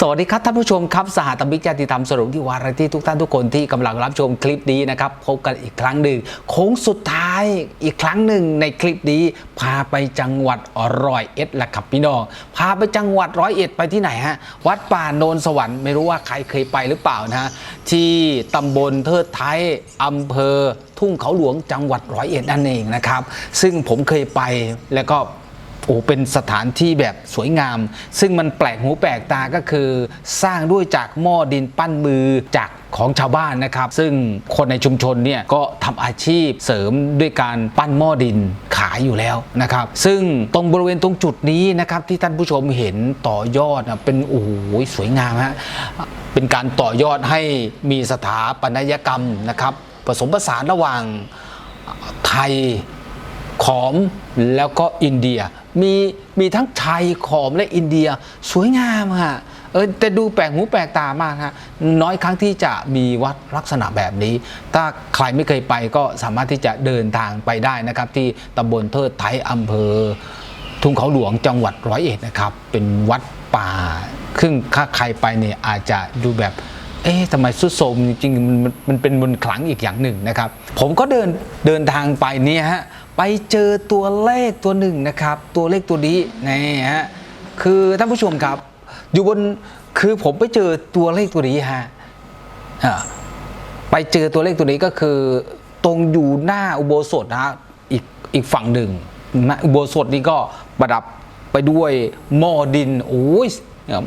สวัสดีครับท่านผู้ชมครับสหธรรมิกญาติธรรมสรุปที่วาระที่ทุกท่านทุกคนที่กำลังรับชมคลิปนี้นะครับพบกันอีกครั้งหนึ่งโค้งสุดท้ายอีกครั้งหนึ่งในคลิปนี้ พาไปจังหวัดร้อยเอ็ดละครับพี่น้องพาไปจังหวัดร้อยเอ็ดไปที่ไหนฮะวัดป่าโนนสวรรค์ไม่รู้ว่าใครเคยไปหรือเปล่านะฮะที่ตำบลเทิดไทยอำเภอทุ่งเขาหลวงจังหวัดร้อยเอ็ดนั่นเองนะครับซึ่งผมเคยไปแล้วก็ โอ้เป็นสถานที่แบบสวยงาม ซึ่งมันแปลกหูแปลกตาก็คือ สร้างด้วยจากหม้อดินปั้นมือจากของชาวบ้านนะครับ ซึ่งคนในชุมชนเนี่ยก็ทำอาชีพเสริมด้วยการปั้นหม้อดินขายอยู่แล้วนะครับ ซึ่งตรงบริเวณตรงจุดนี้นะครับที่ท่านผู้ชมเห็นต่อยอดนะเป็นโอ้โหสวยงามฮะเป็นการต่อยอดให้มีสถาปัตยกรรมนะครับ ผสมผสานระหว่างไทย ขอมแล้วก็อินเดีย มีมีทั้งไทยขอมและอินเดียสวยงามฮะเออแต่ดูแปลกหูแปลกตามากฮะน้อยครั้งที่จะมีวัดลักษณะแบบนี้ ถ้าใครไม่เคยไปก็สามารถที่จะเดินทางไปได้นะครับ ที่ตำบลเทิดไทยอำเภอ ทุ่งเขาหลวงจังหวัดร้อยเอ็ดนะครับ เป็นวัดป่าซึ่งถ้าใครไปเนี่ยอาจจะดูแบบเอ๊ะทำไมสุดโทมจริงๆมันมันเป็นมนขลังอีกอย่างหนึ่งนะครับ ผมก็เดินเดินทางไปเนี่ยฮะ ไปเจอตัวเลขตัวหนึ่งนะครับ ตัวเลขตัวนี้นี่ฮะคือท่านผู้ชมครับ อยู่บนคือผมไปเจอตัวเลขตัวนี้ฮะไปเจอตัวเลขตัวนี้ก็คือตรงอยู่หน้าอุโบสถนะอีกอีกฝั่งหนึ่งอุโบสถนี้ก็ประดับไปด้วยหม้อดินโอ้ย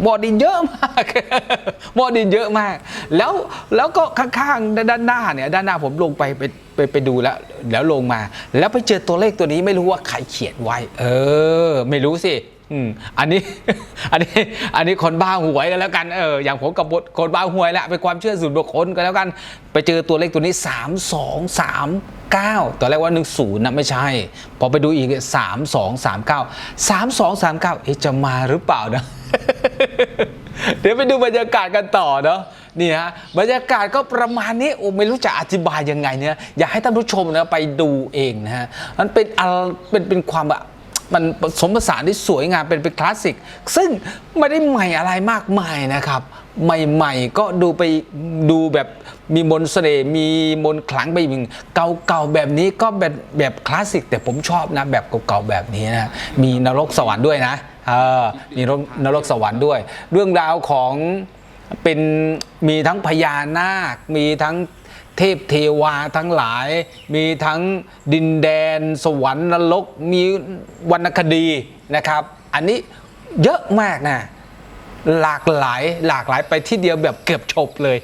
บ่อดินเยอะมากบ่อดินเยอะมาก แล้วแล้วก็ข้างๆด้านหน้าเนี่ยด้านหน้าผมลงไปไปไปไปดูแล้วแล้วลงมา แล้วไปเจอตัวเลขตัวนี้ไม่รู้ว่าใครเขียนไว้ เออ ไม่รู้สิ อืมอันนี้ อันนี้ อันนี้คนบ้าหวยกันแล้วกัน เออ อย่างผมกับบทคนบ้าหวยแหละ เป็นความเชื่อส่วนบุคคลกันแล้วกัน ไปเจอตัวเลขตัวนี้ 3 2 3 9ตอนแรกว่า 1 0นะไม่ใช่ พอไปดูอีก 3 2 3 9 3 2 3 9เอ๊ะจะมาหรือเปล่านะ เดี๋ยวไปดูบรรยากาศกันต่อเนาะนี่ฮะบรรยากาศก็ประมาณนี้โอ้ไม่รู้จะอธิบายยังไงเนี่ยอยากให้ท่านผู้ชมนะไปดูเองนะฮะมันเป็นอะเป็นเป็นความแบบ มันผสมผสานที่สวยงามเป็นเป็นคลาสสิก ซึ่งไม่ได้ใหม่อะไรมากมายนะครับ ใหม่ๆก็ดูไปดูแบบมีมนเสน่ห์มีมนขลังไปอีกเก่าๆแบบนี้ก็แบบแบบคลาสสิก แต่ผมชอบนะแบบเก่าๆแบบนี้นะมีนรกสวรรค์ด้วยนะเออมีนรกสวรรค์ด้วย เรื่องราวของเป็นมีทั้งพญานาค มีทั้ง เทพเทวาทั้งหลาย มีทั้งดินแดน สวรรค์นรกมีวรรณคดีนะครับ อันนี้เยอะมากนะหลากหลายหลากหลายไปที่เดียวแบบเกือบจบเลย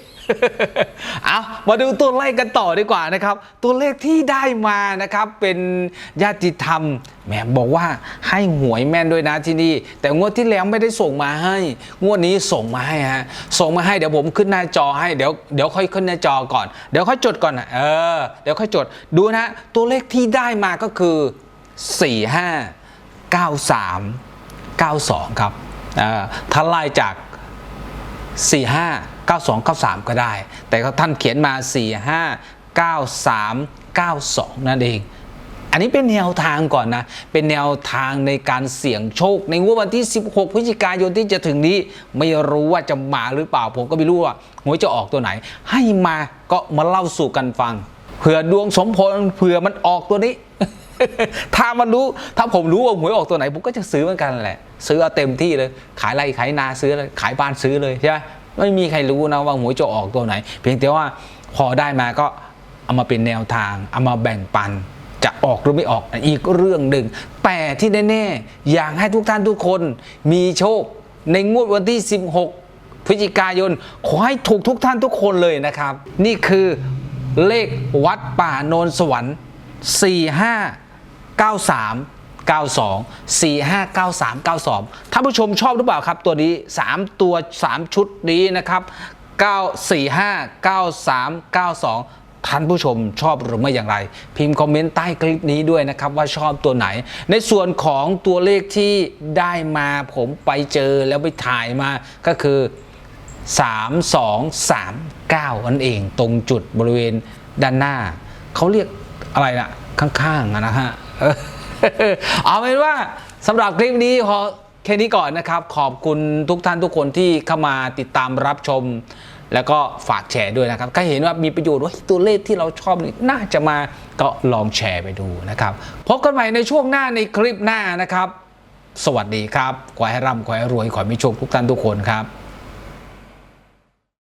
เอามาดูตัวเลขกันต่อดีกว่านะครับ ตัวเลขที่ได้มานะครับเป็นญาติธรรมแหมบอกว่าให้หวยแม่นด้วยนะที่นี่ แต่งวดที่แล้วไม่ได้ส่งมาให้ งวดนี้ส่งมาให้ฮะส่งมาให้เดี๋ยวผมขึ้นหน้าจอให้เดี๋ยวเดี๋ยวค่อยขึ้นหน้าจอก่อน เดี๋ยวค่อยจดก่อนนะเออเดี๋ยวค่อยจดดูนะตัวเลขที่ได้มาก็คือ 4 5 9 3 92 ครับอ่าถ้าไล่จาก 45 92 93 ก็ได้ แต่ท่านเขียนมา 45 93 92 นั่นเอง อันนี้เป็นแนวทางก่อนนะ เป็นแนวทางในการเสี่ยงโชค ในงวดวันที่ 16 พฤศจิกายนที่จะถึงนี้ ไม่รู้ว่าจะมาหรือเปล่า ผมก็ไม่รู้ว่าหวยจะออกตัวไหน ให้มาก็มาเล่าสู่กันฟัง เผื่อดวงสมพลเผื่อมันออกตัวนี้ถ้ามันรู้ถ้าผมรู้ว่าหวยออกตัวไหน ผมก็จะซื้อเหมือนกันแหละ ซื้อเอาเต็มที่เลย ขายไรขายนาซื้อเลยขายบ้านซื้อเลยใช่ไหม ไม่มีใครรู้นะว่าหวยจะออกตัวไหน เพียงแต่ว่าพอได้มาก็เอามาเป็นแนวทาง เอามาแบ่งปันจะออกหรือไม่ออกอีกเรื่องหนึ่ง แต่ที่แน่ๆอยากให้ทุกท่านทุกคนมีโชคในงวดวันที่ 16 พฤศจิกายน ขอให้ถูกทุกท่านทุกคนเลยนะครับ นี่คือเลขวัดป่าโนนสวรรค์ 45 93 92 45 93 92ท่านผู้ชมชอบหรือเปล่าครับ ตัวนี้ 3 ตัว 3 ชุดนี้นะครับ 9 45 93 92ท่านผู้ชมชอบหรือไม่อย่างไร พิมพ์คอมเมนต์ใต้คลิปนี้ด้วยนะครับ ว่าชอบตัวไหน ในส่วนของตัวเลขที่ได้มาผมไปเจอแล้วไปถ่ายมาก็คือ 3 2 3 9นั่นเองตรงจุดบริเวณด้านหน้า เขาเรียกอะไรนะข้างๆนะฮะ เอาเป็นว่าสำหรับคลิปนี้ขอแค่นี้ก่อนนะครับ ขอบคุณทุกท่านทุกคนที่เข้ามาติดตามรับชม แล้วก็ฝากแชร์ด้วยนะครับถ้าเห็นว่ามีประโยชน์ว่าตัวเลขที่เราชอบนี่น่าจะมาก็ลองแชร์ไปดูนะครับพบกันใหม่ในช่วงหน้าในคลิปหน้านะครับ สวัสดีครับขอให้ร่ำขอให้รวยขอให้มีโชคทุกท่านทุกคนครับ